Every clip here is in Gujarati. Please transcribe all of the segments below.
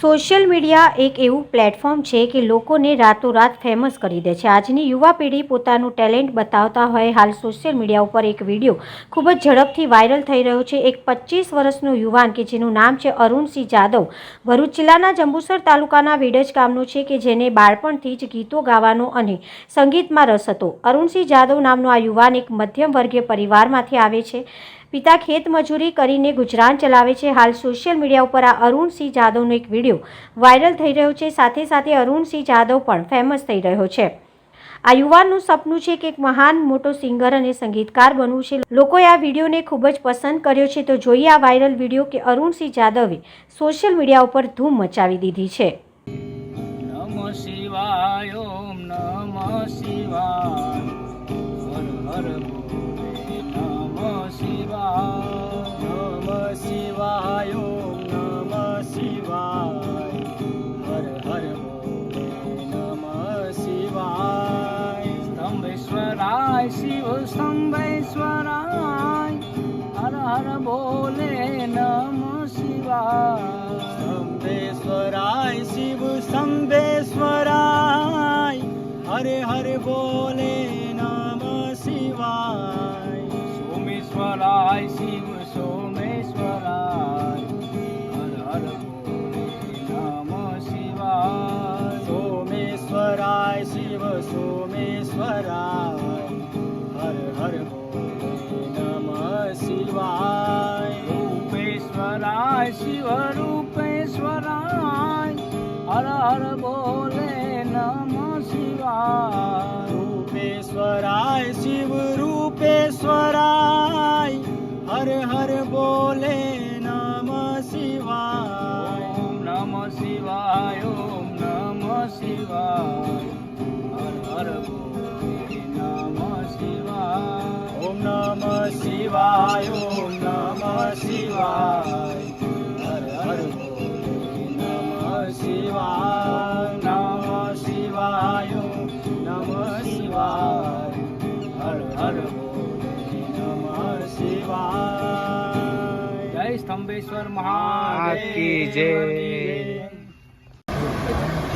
સોશિયલ મીડિયા એક એવું પ્લેટફોર્મ છે કે લોકોને રાતોરાત ફેમસ કરી દે છે. આજની યુવા પેઢી પોતાનું ટેલેન્ટ બતાવતા હોય હાલ સોશિયલ મીડિયા ઉપર એક વીડિયો ખૂબ જ ઝડપથી વાયરલ થઈ રહ્યો છે. એક પચીસ વર્ષનો યુવાન કે જેનું નામ છે અરુણસિંહ જાદવ ભરૂચ જિલ્લાના જંબુસર તાલુકાના વેડજ ગામનો છે કે જેને બાળપણથી જ ગીતો ગાવાનો અને સંગીતમાં રસ હતો. અરુણસિંહ જાદવ નામનો આ યુવાન એક મધ્યમ વર્ગીય પરિવારમાંથી આવે છે. પિતા ખેત મજૂરી કરીને ગુજરાન ચલાવે છે. હાલ સોશિયલ મીડિયા ઉપર આ અરુણસિંહ જાદવનો એક વીડિયો વાયરલ થઈ રહ્યો છે. સાથે સાથે અરુણસિંહ જાદવ પણ ફેમસ થઈ રહ્યો છે. આ યુવાનનું સપનું છે કે એક મહાન મોટો સિંગર અને સંગીતકાર બનવું છે. લોકોએ આ વિડીયોને ખૂબ જ પસંદ કર્યો છે. તો જોઈએ આ વાયરલ વીડિયો કે અરુણસિંહ જાદવે સોશિયલ મીડિયા ઉપર ધૂમ મચાવી દીધી છે. શિવાય, ઓમ શિવાય. સ્તંભેશ્વરાય શિવ સ્તંભેશ્વરાય હર હર ભોલે નમ શિવાય સ્તંભેશ્વરાય શિવ સ્તંભેશ્વરાય હરે હરે બોલે નમ શિવાય સોમેશ્વરાય રૂપેશ્વરાય શિવ રૂપેશ્વરાય હર હર બોલે નમ શિવાય. રૂપેશ્વરાય શિવ રૂપેશ્વરાય હર હર બોલે નમ શિવાય. ઓમ નમ શિવાય ઓમ નમ શિવાય. હર હર બોલે નમ શિવાય. ઓમ નમ શિવાય ઓમ નમ શિવાય. શિવાય હર હર નમ શિવાય. જય સ્તંભેશ્વર મહાદેવ. જય.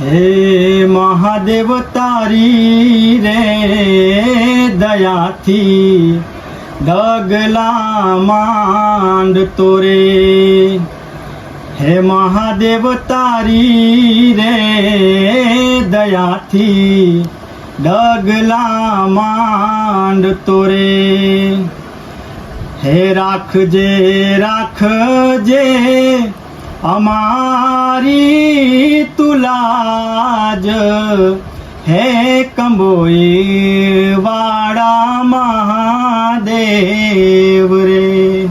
હે મહાદેવ તારી રે દયાથી ડગલા માંડ તોરે. હે મહાદેવ તારી રે દયાથી ડગલા માંડ તોરે. હે રાખજે રાખજે અમારી તુલાજ. હે કંબોઈ